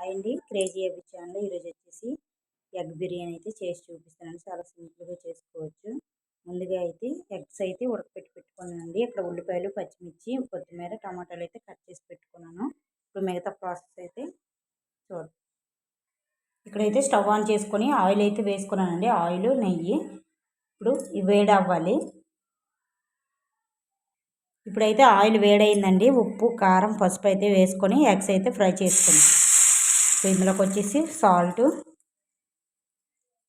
Hi అండి. Crazy AB channel ఈరోజు వచ్చేసి ఎగ్ బిర్యానీ అయితే చేసి చూపిస్తానండి. చాలా సింపుల్గా చేసుకోవచ్చు. ముందుగా అయితే ఎగ్స్ అయితే ఉడకపెట్టి పెట్టుకున్నానండి. ఇక్కడ ఉల్లిపాయలు పచ్చిమిర్చి కొత్తిమీర టమాటాలు అయితే కట్ చేసి పెట్టుకున్నాను. ఇప్పుడు మిగతా ప్రాసెస్ అయితే చూడ. ఇక్కడైతే స్టవ్ ఆన్ చేసుకొని ఆయిల్ అయితే వేసుకున్నానండి. ఆయిల్ నెయ్యి ఇప్పుడు వేడి అవ్వాలి ఇప్పుడైతే ఆయిల్ వేడైందండి. ఉప్పు కారం పసుపు అయితే వేసుకొని ఎగ్స్ అయితే ఫ్రై చేసుకుందాం. ఇందులోకి వచ్చేసి సాల్ట్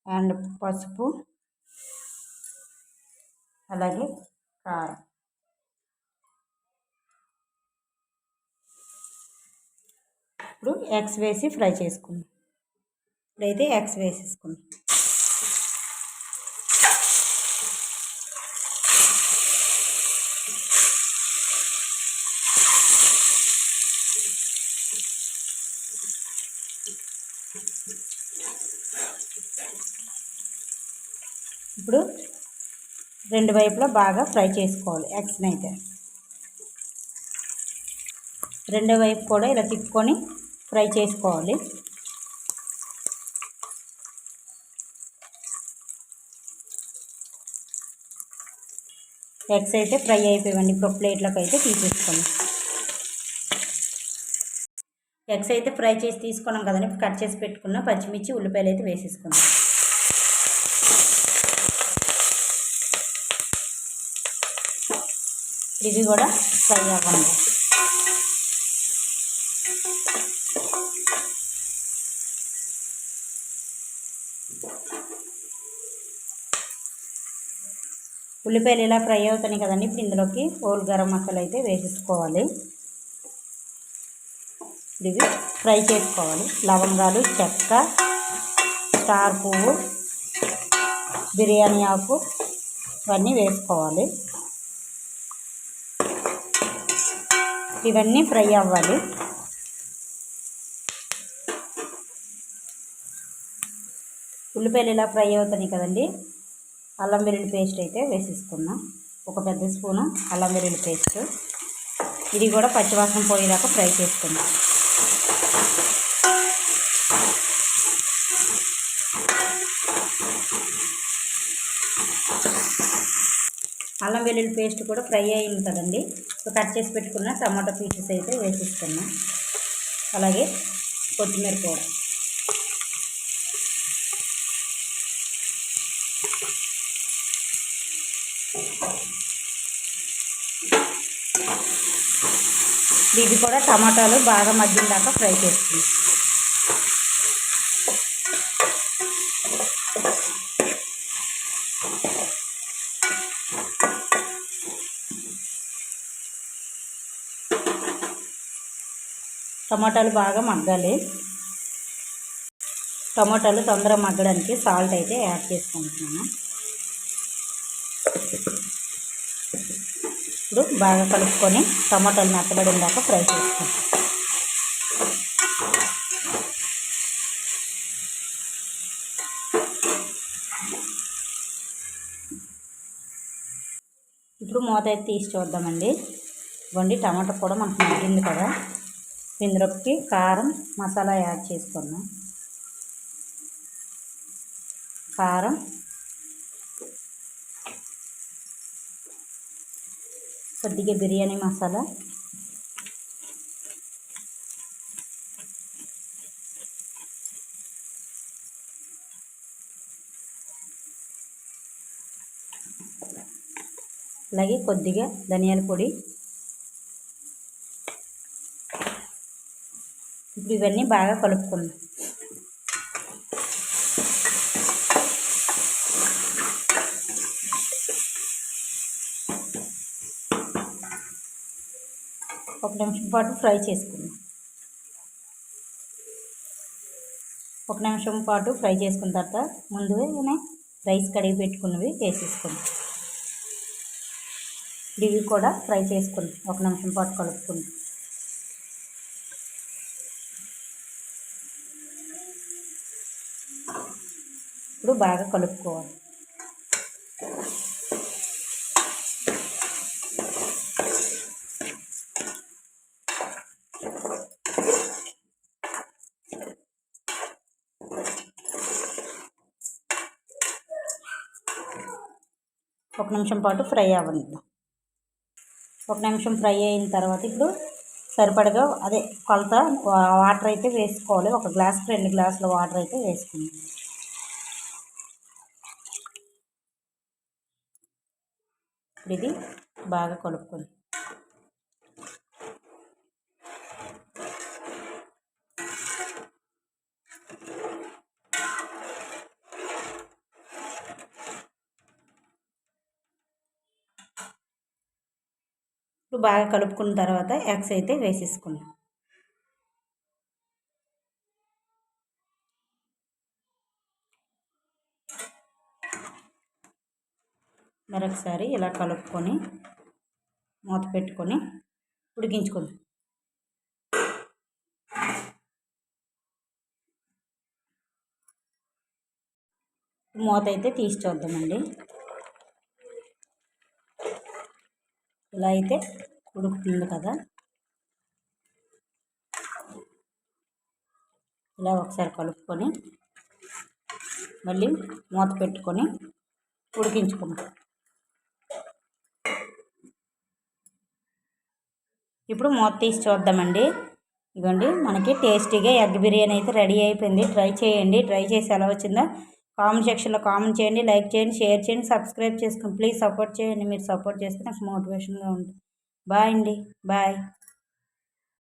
అండ్ పసుపు అలాగే కారం. ఇప్పుడు ఎగ్స్ వేసి ఫ్రై చేసుకుందాం. ఇప్పుడైతే ఎగ్స్ వేసేసుకుందాం. ఇప్పుడు రెండు వైపులా బాగా ఫ్రై చేసుకోవాలి. ఎగ్స్ని అయితే. రెండో వైపు కూడా ఇలా తిప్పుకొని ఫ్రై చేసుకోవాలి. ఎగ్స్ అయితే ఫ్రై అయిపోయివ్వండి ఇప్పుడు ప్లేట్లోకి అయితే తీసేసుకోండి. ఎగ్స్ అయితే ఫ్రై చేసి తీసుకున్నాం కదండి. కట్ చేసి పెట్టుకున్న పచ్చిమిర్చి ఉల్లిపాయలు అయితే వేసేసుకున్నాం ఇవి కూడా ఫ్రై అవ్వండి. ఉల్లిపాయలు ఇలా ఫ్రై అవుతాయి కదండి. ఇప్పుడు ఇందులోకి హోల్ గరం మసాలా అయితే వేసేసుకోవాలి. ఇవి ఫ్రై చేసుకోవాలి. లవంగాలు చెక్క స్టార్ పువ్వు బిర్యానీ ఆకు ఇవన్నీ వేసుకోవాలి. ఇవన్నీ ఫ్రై అవ్వాలి. ఉల్లిపాయలు ఇలా ఫ్రై అవుతాయి కదండి. అల్లం వెల్లుల్లి పేస్ట్ అయితే వేసేసుకున్నాం. ఒక పెద్ద స్పూను అల్లం వెల్లుల్లి పేస్ట్. ఇది కూడా పచ్చివాసన పోయేదాకా ఫ్రై చేసుకుందాం. అల్లం వెల్లుల్లి పేస్ట్ కూడా ఫ్రై అయింది కదండి కట్ చేసి పెట్టుకున్న టమాటో పీసెస్ అయితే వేసిస్తున్నాం అలాగే కొత్తిమీర కూడా. ఇది కూడా టమాటాలు బాగా మగ్గిన దాకా ఫ్రై చేస్తుంది. టమాటాలు బాగా మగ్గాలి. టమాటాలు తొందరగా మగ్గడానికి సాల్ట్ అయితే యాడ్ చేసుకుంటున్నాను. ఇప్పుడు బాగా కలుపుకొని టమాటాలు మెత్తబడిన దాకా ఫ్రై చేస్తాం. ఇప్పుడు మూత అయితే తీసి చూద్దామండి. ఇవ్వండి టమాటా కూడా మనకు మగ్గింది కదా. ఇందులోకి కారం మసాలా యాడ్ చేసుకున్నాం కారం కొద్దిగా బిర్యానీ మసాలా. అలాగే కొద్దిగా ధనియాల పొడి. ఇప్పుడు ఇవన్నీ బాగా కలుపుకుందాం. ఒక నిమిషం పాటు ఫ్రై చేసుకుందాం. ఒక నిమిషం పాటు ఫ్రై చేసుకున్న తర్వాత ముందుగానే రైస్ కడిగి పెట్టుకున్నవి వేసేసుకుందాం. ఇవి కూడా ఫ్రై చేసుకుందాం. ఒక నిమిషం పాటు కలుపుకుందాం. ఇప్పుడు బాగా కలుపుకోవాలి. ఒక నిమిషం పాటు ఫ్రై అవ్వండి ఒక నిమిషం ఫ్రై అయిన తర్వాత ఇప్పుడు సరిపడగా అదే కొలత వాటర్ అయితే వేసుకోవాలి. ఒక గ్లాస్కి రెండు గ్లాసుల వాటర్ అయితే వేసుకుంది. ఇప్పుడు ఇది బాగా కలుపుకుంది ఇప్పుడు బాగా కలుపుకున్న తర్వాత ఎగ్స్ అయితే వేసేసుకున్నాం మరొకసారి ఇలా కలుపుకొని మూత పెట్టుకొని ఉడికించుకుందాం. మూత అయితే తీసి చూద్దామండి. ఇలా అయితే ఉడుకుతుంది కదా. ఇలా ఒకసారి కలుపుకొని మళ్ళీ మూత పెట్టుకొని ఉడికించుకుంటాం ఇప్పుడు మూత తీసి చూద్దామండి. ఇదిగోండి మనకి టేస్టీగా ఎగ్ బిర్యానీ అయితే రెడీ అయిపోయింది. ట్రై చేయండి. ట్రై చేసి ఎలా వచ్చిందో కామెంట్ సెక్షన్లో కామెంట్ చేయండి లైక్ చేయండి షేర్ చేయండి సబ్స్క్రైబ్ చేసుకోండి. ప్లీజ్ సపోర్ట్ చేయండి. మీరు సపోర్ట్ చేస్తే నాకు మోటివేషన్గా ఉంటుంది. బాయ్ అండి. బాయ్.